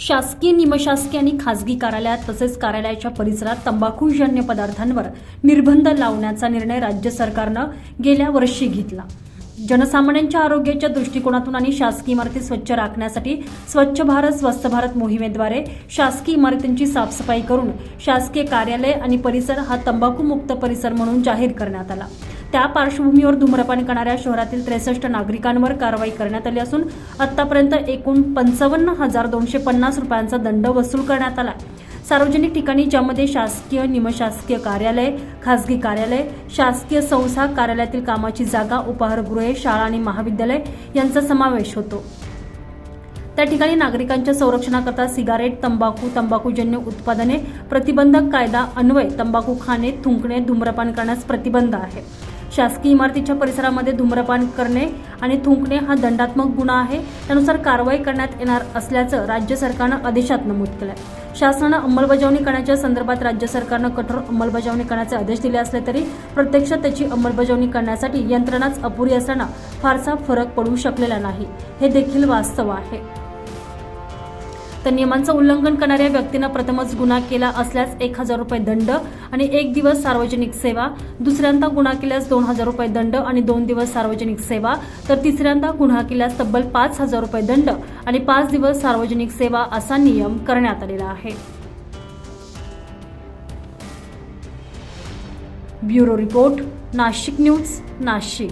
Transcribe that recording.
शासकीय निमशासकीय आणि खासगी कार्यालयात तसेच कार्यालयाच्या परिसरात तंबाखूजन्य पदार्थांवर निर्बंध लावण्याचा निर्णय राज्य सरकारनं गेल्या वर्षी घेतला. जनसामान्यांच्या आरोग्याच्या दृष्टिकोनातून आणि शासकीय इमारती स्वच्छ राखण्यासाठी स्वच्छ भारत स्वस्थ भारत मोहिमेद्वारे शासकीय इमारतींची साफसफाई करून शासकीय कार्यालय आणि परिसर हा तंबाखूमुक्त परिसर म्हणून जाहीर करण्यात आला. त्या पार्श्वभूमीवर धूम्रपान करणाऱ्या शहरातील त्रेसष्ट नागरिकांवर कारवाई करण्यात आली असून आतापर्यंत एकूण पंचावन्न हजार दोनशे पन्नास रुपयांचा दंड वसूल करण्यात आला. सार्वजनिक ठिकाणी ज्यामध्ये शासकीय निमशासकीय कार्यालय खासगी कार्यालय शासकीय संस्था कार्यालयातील कामाची जागा उपाहारगृहे शाळा आणि महाविद्यालय यांचा समावेश होतो. त्या ठिकाणी नागरिकांच्या संरक्षणाकरता सिगारेट तंबाखू तंबाखूजन्य उत्पादने प्रतिबंधक कायदा अन्वय तंबाखू खाणे थुंकणे धूम्रपान करण्यास प्रतिबंध आहे. शासकीय इमारतीच्या परिसरामध्ये धूम्रपान करणे आणि थुंकणे हा दंडात्मक गुन्हा आहे. त्यानुसार कारवाई करण्यात येणार असल्याचं राज्य सरकारनं आदेशात नमूद केलं आहे शासनानं अंमलबजावणी करण्याच्या संदर्भात राज्य सरकारनं कठोर अंमलबजावणी करण्याचे आदेश दिले असले तरी प्रत्यक्षात त्याची अंमलबजावणी करण्यासाठी यंत्रणाच अपुरी असताना फारसा फरक पडू शकलेला नाही. हे देखील वास्तव आहे. तर नियमांचं उल्लंघन करणाऱ्या व्यक्तीनं प्रथमच गुन्हा केला असल्यास एक हजार रुपये दंड आणि एक दिवस सार्वजनिक सेवा. दुसऱ्यांदा गुन्हा केल्यास दोन हजार रुपये दंड आणि दोन दिवस सार्वजनिक सेवा. तर तिसऱ्यांदा गुन्हा केल्यास तब्बल पाच हजार रुपये दंड आणि पाच दिवस सार्वजनिक सेवा असा नियम करण्यात आलेला आहे. Bureau report Nashik news Nashik.